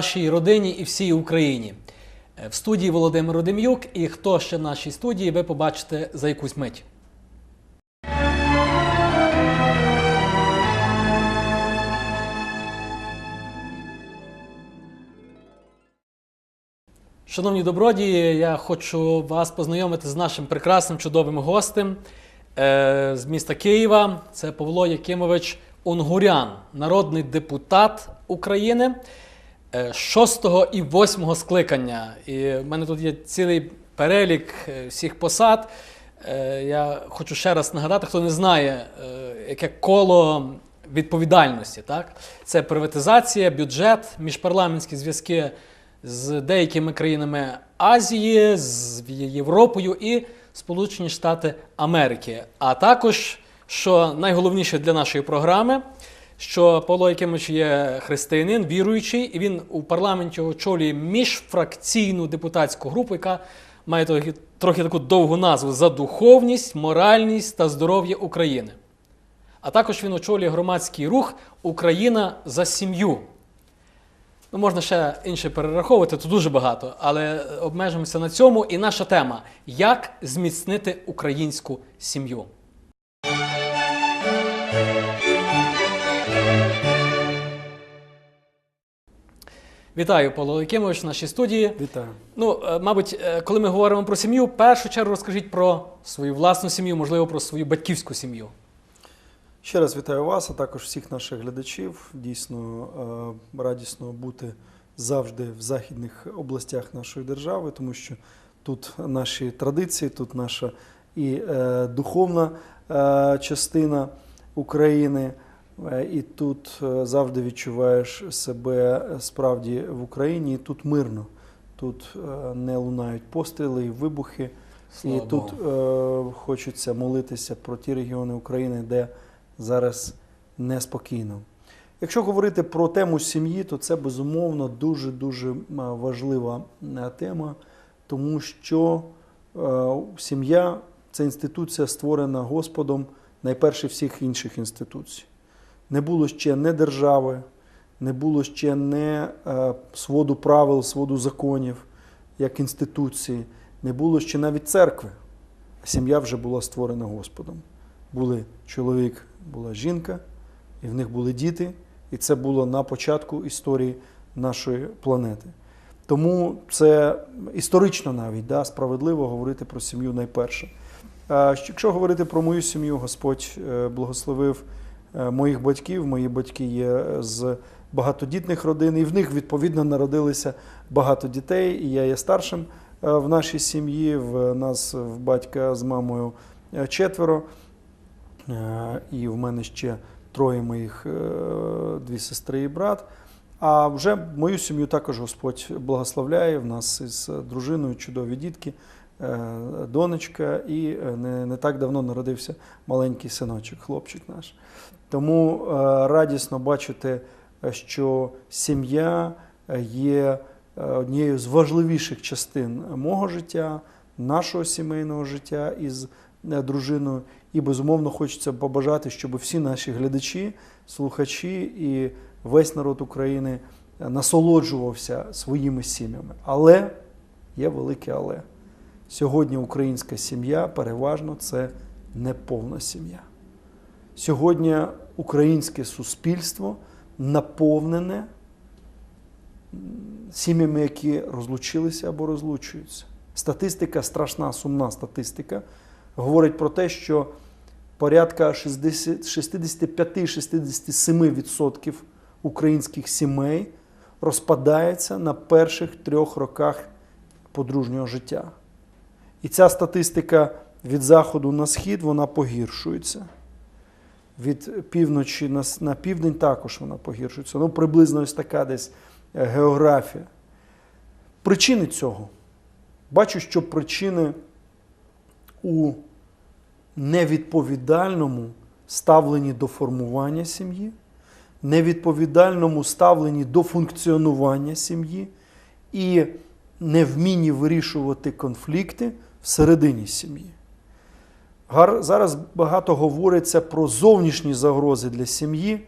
Вашій родині і всій Україні. Е, В студії Володимир Родим'юк. І хто ще в нашій студії, ви побачите за якусь мить. Шановні добродії, я хочу вас познайомити з нашим прекрасним чудовим гостем е, з міста Києва. Це Павло Якимович Онгурян, народний депутат України е, 6 і 8 скликання. І в мене тут є цілий перелік е, всіх посад. Е, Я хочу ще раз нагадати, хто не знає, яке коло відповідальності. Так? Це приватизація, бюджет, міжпарламентські зв'язки з деякими країнами Азії, з Європою і Сполучені Штати Америки. А також, що найголовніше для нашої програми, що Павло Якимович є християнин, віруючий, і він у парламенті очолює міжфракційну депутатську групу, яка має трохи, трохи таку довгу назву за духовність, моральність та здоров'я України. А також він очолює громадський рух Україна за сім'ю. Ну, можна ще інше перераховувати, то дуже багато, але обмежимося на цьому. І наша тема як зміцнити українську сім'ю. Вітаю, Павло Якимович, в нашій студії. Вітаю. Ну, е, мабуть, е, коли ми говоримо про сім'ю, в першу чергу розкажіть про свою власну сім'ю, можливо, про свою батьківську сім'ю. Ще раз вітаю вас, а також всіх наших глядачів. Дійсно е, радісно бути завжди в західних областях нашої держави, тому що тут наші традиції, тут наша і духовна частина України. Е, І тут е, завжди відчуваєш себе справді в Україні, і тут мирно. Тут е, не лунають постріли і вибухи. Слава і тут е, хочеться молитися про ті регіони України, де зараз неспокійно. Якщо говорити про тему сім'ї, то це безумовно дуже дуже важлива е, тема, тому що е, сім'я це інституція, створена Господом найперше всіх інших інституцій. Не було ще не держави, не було ще не е, своду правил, своду законів як інституції, не було ще навіть церкви. Сім'я вже була створена Господом. Були чоловік, була жінка, і в них були діти, і це було на початку історії нашої планети. Тому це історично навіть да, справедливо говорити про сім'ю найперше. Якщо говорити про мою сім'ю, Господь е, благословив моїх батьків. Мої батьки є з багатодітних родин, і в них відповідно народилися багато дітей. І я є старшим е, в нашій сім'ї. В нас в батька з мамою е, четверо. Е, І в мене ще троє моїх е, дві сестри і брат. А вже мою сім'ю також Господь благословляє. В нас із дружиною чудові дітки, е, донечка, і е, не, не так давно народився маленький синочок, хлопчик наш. Тому е, радісно бачити, е, що сім'я е, є однією з важливіших частин мого життя, нашого сімейного життя із дружиною. І безумовно хочеться побажати, щоб всі наші глядачі, слухачі і весь народ України насолоджувався своїми сім'ями. Але є велике але. Сьогодні українська сім'я переважно це неповна сім'я. Сьогодні українське суспільство наповнене сім'ями, які розлучилися або розлучуються. Статистика страшна, сумна статистика говорить про те, що порядка 65-67% українських сімей розпадається на перших трьох роках подружнього життя. І ця статистика від заходу на схід вона погіршується. Від півночі на, на південь також вона погіршується. Ну, приблизно ось така десь е, географія. Причини цього. Бачу, що причини у невідповідальному ставленні до формування сім'ї, невідповідальному ставленні до функціонування сім'ї і невмінні вирішувати конфлікти всередині сім'ї. Зараз багато говориться про зовнішні загрози для сім'ї.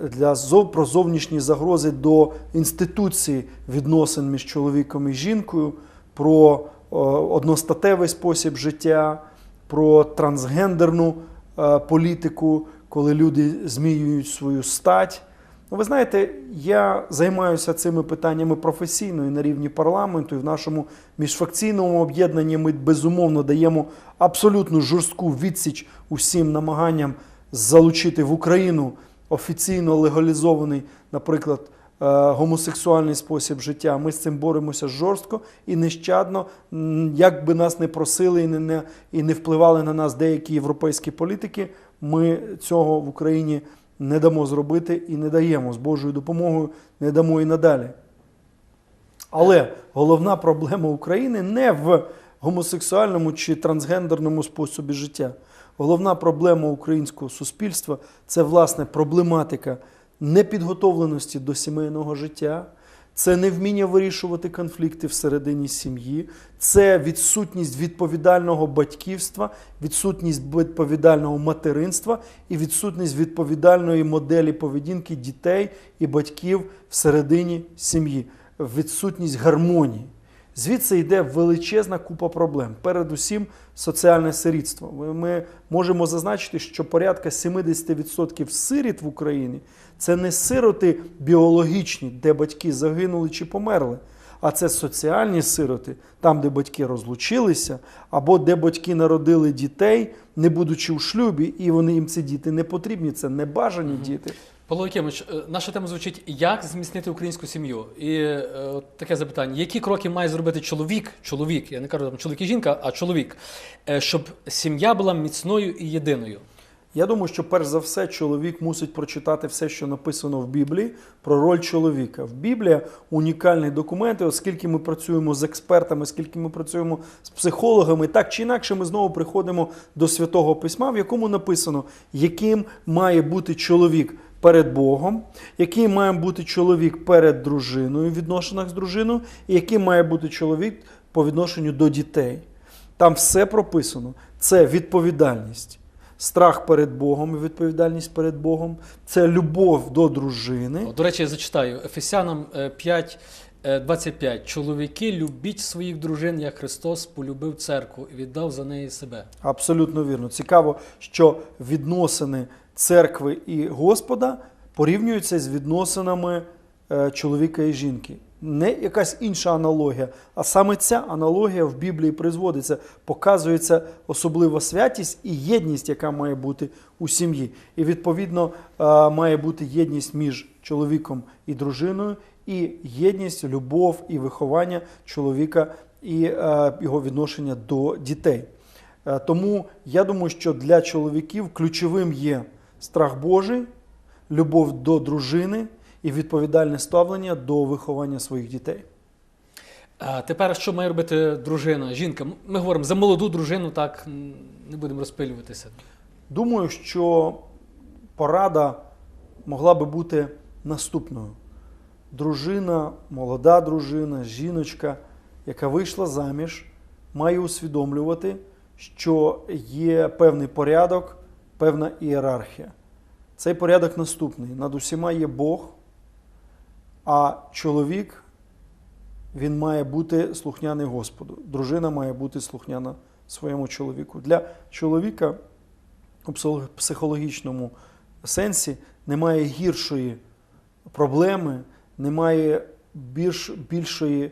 для про зовнішні загрози до інституції відносин між чоловіком і жінкою, про о, одностатевий спосіб життя, про трансгендерну е, політику, коли люди змінюють свою стать. Ну, ви знаєте, я займаюся цими питаннями професійно і на рівні парламенту, і в нашому міжфракційному об'єднанні ми безумовно даємо абсолютно жорстку відсіч усім намаганням залучити в Україну офіційно легалізований, наприклад, е, гомосексуальний спосіб життя. Ми з цим боремося жорстко і нещадно, як би нас не просили і не, і не впливали на нас деякі європейські політики. Ми цього в Україні не дамо зробити і не даємо з Божою допомогою, не дамо і надалі. Але головна проблема України не в гомосексуальному чи трансгендерному способі життя. Головна проблема українського суспільства це власне проблематика непідготовленості до сімейного життя, це невміння вирішувати конфлікти всередині сім'ї, це відсутність відповідального батьківства, відсутність відповідального материнства і відсутність відповідальної моделі поведінки дітей і батьків всередині сім'ї, відсутність гармонії. Звідси йде величезна купа проблем. Передусім, соціальне сирітство. Ми- можемо зазначити, що порядка 70% сиріт в Україні це не сироти біологічні, де батьки загинули чи померли, а це соціальні сироти, там, де батьки розлучилися, або де батьки народили дітей, не будучи у шлюбі, і вони їм ці діти не потрібні. Це небажані діти. Павло Якимович, е, наша тема звучить як зміцнити українську сім'ю. І е, таке запитання: які кроки має зробити чоловік, чоловік, я не кажу там чоловік і жінка, а чоловік, е, щоб сім'я була міцною і єдиною? Я думаю, що перш за все чоловік мусить прочитати все, що написано в Біблії про роль чоловіка. В Біблія унікальний документ, і оскільки ми працюємо з експертами, оскільки ми працюємо з психологами, так чи інакше ми знову приходимо до святого письма, в якому написано, яким має бути чоловік перед Богом, який має бути чоловік перед дружиною в відношеннях з дружиною, і який має бути чоловік по відношенню до дітей. Там все прописано. Це відповідальність. Страх перед Богом і відповідальність перед Богом, це любов до дружини. О, До речі, я зачитаю Ефесянам е, 5, е, 25. Чоловіки, любіть своїх дружин, як Христос полюбив церкву і віддав за неї себе. Абсолютно вірно. Цікаво, що відносини церкви і Господа порівнюються з відносинами е, чоловіка і жінки. Не якась інша аналогія, а саме ця аналогія в Біблії призводиться, показується особлива святість і єдність, яка має бути у сім'ї. І відповідно е, має бути єдність між чоловіком і дружиною, і єдність, любов і виховання чоловіка і е, його відношення до дітей. Тому я думаю, що для чоловіків ключовим є страх Божий, любов до дружини і відповідальне ставлення до виховання своїх дітей. А тепер що має робити дружина, жінка? Ми говоримо за молоду дружину, так не будемо розпилюватися. Думаю, що порада могла би бути наступною. Дружина, молода дружина, жіночка, яка вийшла заміж, має усвідомлювати, що є певний порядок, певна ієрархія. Цей порядок наступний. Над усіма є Бог, а чоловік він має бути слухняний Господу. Дружина має бути слухняна своєму чоловіку. Для чоловіка у психологічному сенсі немає гіршої проблеми, немає більш, більшої, е,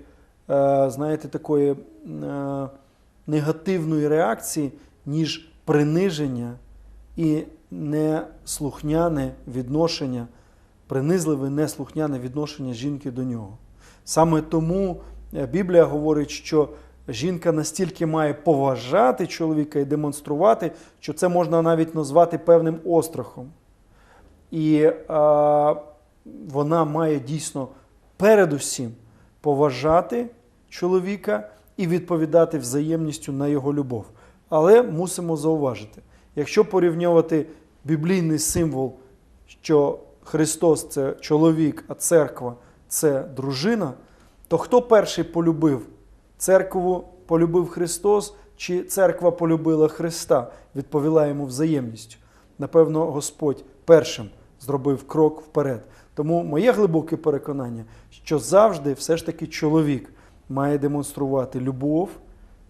знаєте, такої е, негативної реакції, ніж приниження і неслухняне відношення, принизливе неслухняне відношення жінки до нього. Саме тому е, Біблія говорить, що жінка настільки має поважати чоловіка і демонструвати, що це можна навіть назвати певним острахом. І е, вона має дійсно передусім поважати чоловіка і відповідати взаємністю на його любов. Але мусимо зауважити, якщо порівнювати біблійний символ, що Христос це чоловік, а церква це дружина, то хто перший полюбив? Церкву полюбив Христос, чи церква полюбила Христа, відповіла йому взаємністю. Напевно, Господь першим зробив крок вперед. Тому моє глибоке переконання, що завжди все ж таки чоловік має демонструвати любов,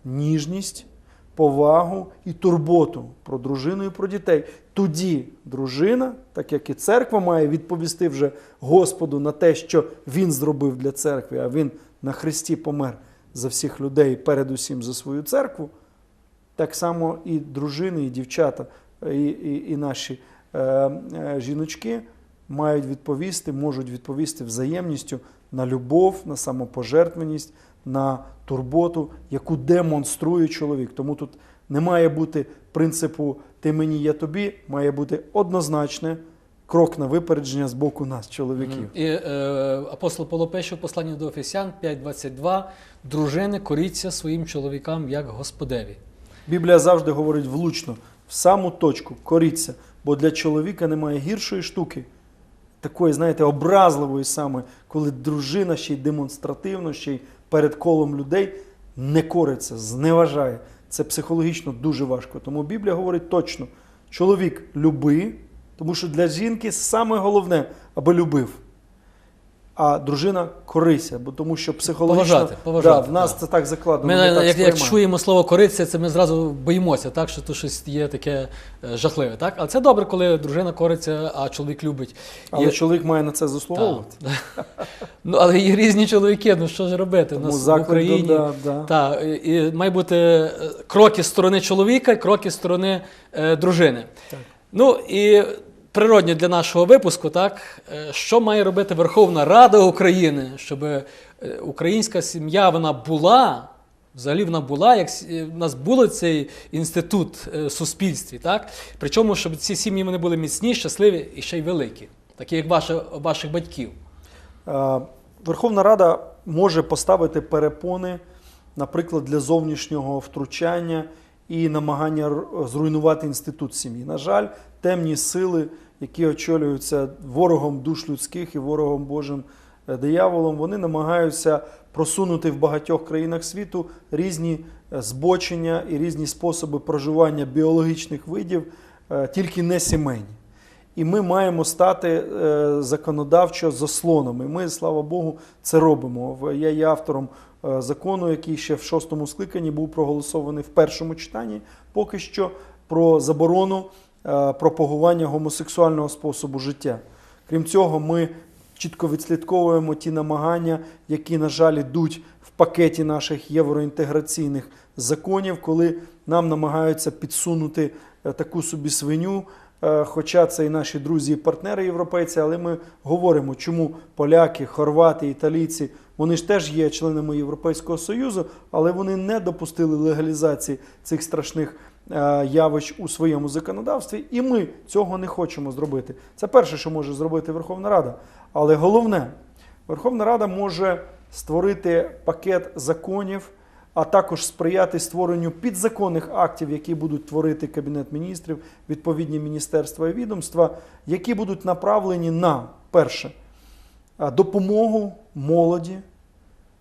ніжність, повагу і турботу про дружину і про дітей. Тоді дружина, так як і церква, має відповісти вже Господу на те, що він зробив для церкви, а він на Христі помер за всіх людей, передусім за свою церкву. Так само і дружини, і дівчата, і, і, і наші е, е, жіночки мають відповісти, можуть відповісти взаємністю на любов, на самопожертвеність, на турботу, яку демонструє чоловік. Тому тут не має бути принципу ти мені, я тобі, має бути однозначне крок на випередження з боку нас, чоловіків. І е, апостол Павло пише в посланні до Ефесян 5.22 дружини коріться своїм чоловікам як Господеві. Біблія завжди говорить влучно, в саму точку, коріться, бо для чоловіка немає гіршої штуки, такої, знаєте, образливої саме, коли дружина ще й демонстративно, ще й перед колом людей не кориться, зневажає. Це психологічно дуже важко. Тому Біблія говорить точно: чоловік люби, тому що для жінки саме головне, аби любив. А дружина корися, бо тому що психологічно Поважати, поважати, да, в нас так. це так закладено. Ми, ми так як, як чуємо слово кориться, це ми зразу боїмося, так, що тут щось є таке е, жахливе. Так? Але це добре, коли дружина кориться, а чоловік любить. Але Є- чоловік має на це заслуговувати. Ну, але є різні чоловіки, ну що ж робити? У Тому нас в Україні. да, да. Так, і, і має бути е, кроки з сторони чоловіка кроки з сторони е, дружини. Так. Ну і природньо для нашого випуску, так, е, що має робити Верховна Рада України, щоб е, українська сім'я вона була. Взагалі вона була, як е, в нас був цей інститут в суспільстві, так? Причому, щоб ці сім'ї вони були міцні, щасливі і ще й великі, такі як ваші, ваших батьків. Верховна Рада може поставити перепони, наприклад, для зовнішнього втручання і намагання зруйнувати інститут сім'ї. На жаль, темні сили, які очолюються ворогом душ людських і ворогом Божим е, дияволом, вони намагаються просунути в багатьох країнах світу різні е, збочення і різні способи проживання біологічних видів, е, тільки не сімейні. І ми маємо стати законодавчо заслонами. Ми, слава Богу, це робимо. Я є автором закону, який ще в шостому скликанні був проголосований в першому читанні, поки що про заборону пропагування гомосексуального способу життя. Крім цього, ми чітко відслідковуємо ті намагання, які, на жаль, йдуть в пакеті наших євроінтеграційних законів, коли нам намагаються підсунути е, таку собі свиню. Е, Хоча це і наші друзі і партнери європейці, але ми говоримо, чому поляки, хорвати, італійці, вони ж теж є членами Європейського Союзу, але вони не допустили легалізації цих страшних е, явищ у своєму законодавстві, і ми цього не хочемо зробити. Це перше, що може зробити Верховна Рада. Але головне, Верховна Рада може створити пакет законів, а також сприяти створенню підзаконних актів, які будуть творити Кабінет міністрів, відповідні міністерства і відомства, які будуть направлені на перше допомогу молоді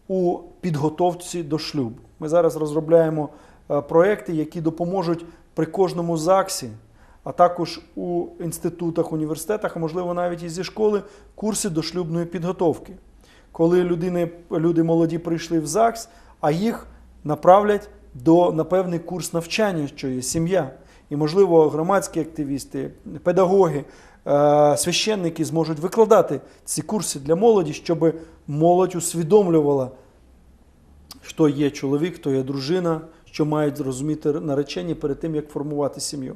у підготовці до шлюбу. Ми зараз розробляємо е, проекти, які допоможуть при кожному ЗАГСі, а також у інститутах, університетах, а можливо навіть і зі школи, курси дошлюбної підготовки. Коли людини, люди молоді прийшли в ЗАГС, а їх направлять до, на певний курс навчання, що є сім'я. І, можливо, громадські активісти, педагоги, е, священники зможуть викладати ці курси для молоді, щоб молодь усвідомлювала, хто є чоловік, хто є дружина, що мають зрозуміти наречені перед тим, як формувати сім'ю.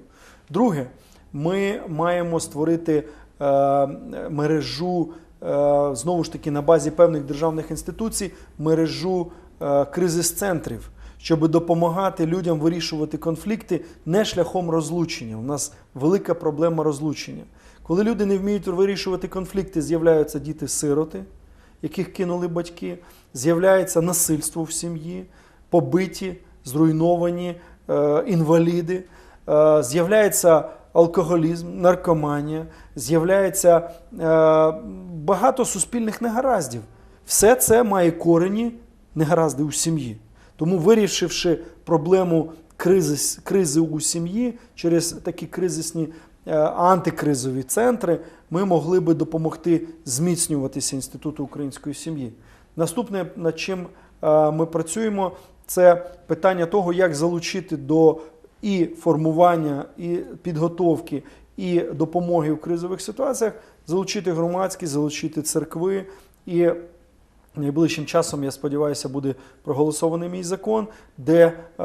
Друге, ми маємо створити е, мережу, е, знову ж таки, на базі певних державних інституцій, мережу е, кризис-центрів, щоб допомагати людям вирішувати конфлікти не шляхом розлучення. У нас велика проблема розлучення. Коли люди не вміють вирішувати конфлікти, з'являються діти-сироти, яких кинули батьки, з'являється насильство в сім'ї, побиті, зруйновані е, інваліди, е, з'являється алкоголізм, наркоманія, з'являється е, багато суспільних негараздів. Все це має корені негаразди у сім'ї. Тому, вирішивши проблему кризис, кризи у сім'ї через такі кризисні антикризові центри, ми могли би допомогти зміцнюватися інституту української сім'ї. Наступне, над чим ми працюємо, це питання того, як залучити до і формування, і підготовки, і допомоги в кризових ситуаціях, залучити громадськість, залучити церкви. І найближчим часом, я сподіваюся, буде проголосований мій закон, де е,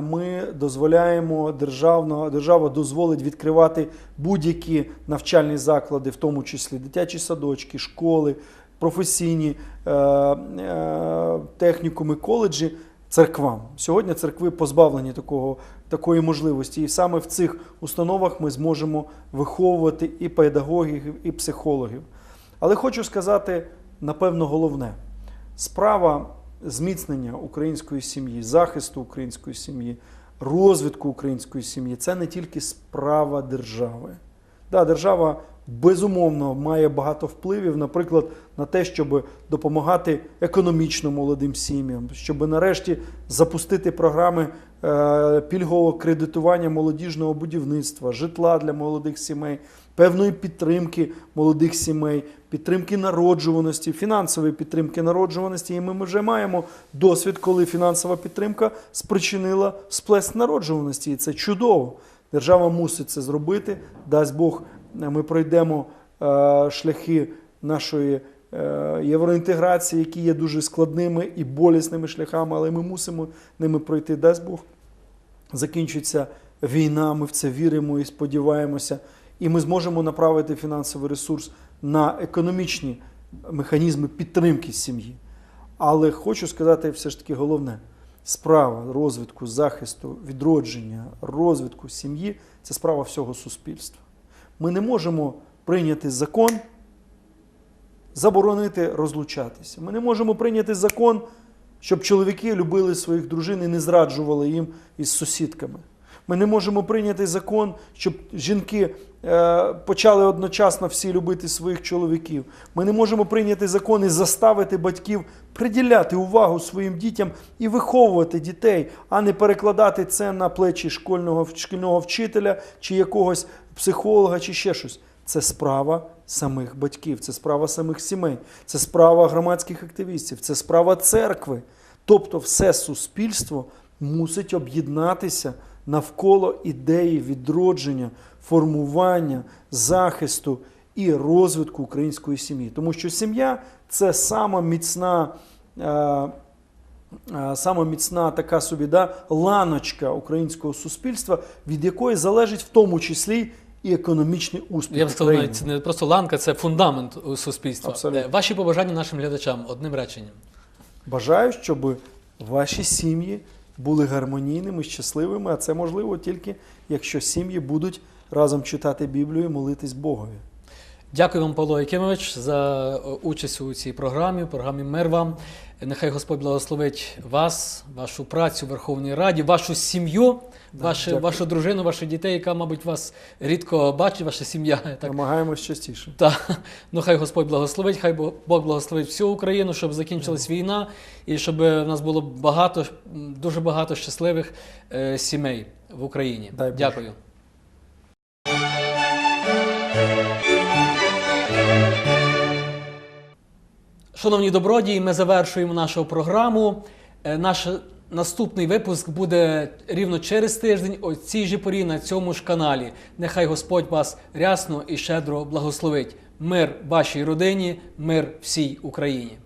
ми дозволяємо державно, держава дозволить відкривати будь-які навчальні заклади, в тому числі дитячі садочки, школи, професійні е, е, технікуми, коледжі. Церквам сьогодні церкви позбавлені такого, такої можливості, і саме в цих установах ми зможемо виховувати і педагогів, і психологів. Але хочу сказати, напевно, головне: справа зміцнення української сім'ї, захисту української сім'ї, розвитку української сім'ї це не тільки справа держави. Да, держава безумовно має багато впливів, наприклад, на те, щоб допомагати економічно молодим сім'ям, щоб нарешті запустити програми е, пільгового кредитування молодіжного будівництва, житла для молодих сімей, певної підтримки молодих сімей, підтримки народжуваності, фінансової підтримки народжуваності. І ми вже маємо досвід, коли фінансова підтримка спричинила сплеск народжуваності. І це чудово. Держава мусить це зробити. Дасть Бог, ми пройдемо е, шляхи нашої е, євроінтеграції, які є дуже складними і болісними шляхами, але ми мусимо ними пройти. Дасть Бог. Закінчиться війна, ми в це віримо і сподіваємося. І ми зможемо направити фінансовий ресурс на економічні механізми підтримки сім'ї. Але хочу сказати все ж таки головне: справа розвитку, захисту, відродження, розвитку сім'ї це справа всього суспільства. Ми не можемо прийняти закон, заборонити розлучатися. Ми не можемо прийняти закон, щоб чоловіки любили своїх дружин і не зраджували їм із сусідками. Ми не можемо прийняти закон, щоб жінки е, почали одночасно всі любити своїх чоловіків. Ми не можемо прийняти закон і заставити батьків приділяти увагу своїм дітям і виховувати дітей, а не перекладати це на плечі школьного, шкільного вчителя чи якогось психолога, чи ще щось. Це справа самих батьків, це справа самих сімей, це справа громадських активістів, це справа церкви. Тобто, все суспільство мусить об'єднатися навколо ідеї відродження, формування, захисту і розвитку української сім'ї. Тому що сім'я це сама міцна. е, е, Саме міцна така собі да, ланочка українського суспільства, від якої залежить в тому числі і економічний успіх. Я б сказав, навіть це не просто ланка, це фундамент у суспільства. Абсолютно. Е, Ваші побажання нашим глядачам одним реченням. Бажаю, щоб ваші сім'ї були гармонійними, щасливими, а це можливо тільки якщо сім'ї будуть разом читати Біблію і молитись Богові. Дякую вам, Павло Якимович, за е, участь у цій програмі, програмі Мир вам. Нехай Господь благословить вас, вашу працю в Верховній Раді, вашу сім'ю, ваше, вашу дружину, ваших дітей, яка, мабуть, вас рідко бачить, ваша сім'я. Так, Намагаємось частіше. та, ну хай Господь благословить, хай Бог благословить всю Україну, щоб закінчилась війна і щоб в нас було багато, дуже багато щасливих е, сімей в Україні. Дай Боже. Дякую. Шановні добродії, ми завершуємо нашу програму. Е, Наш наступний випуск буде рівно через тиждень о цій же порі на цьому ж каналі. Нехай Господь вас рясно і щедро благословить. Мир вашій родині, мир всій Україні.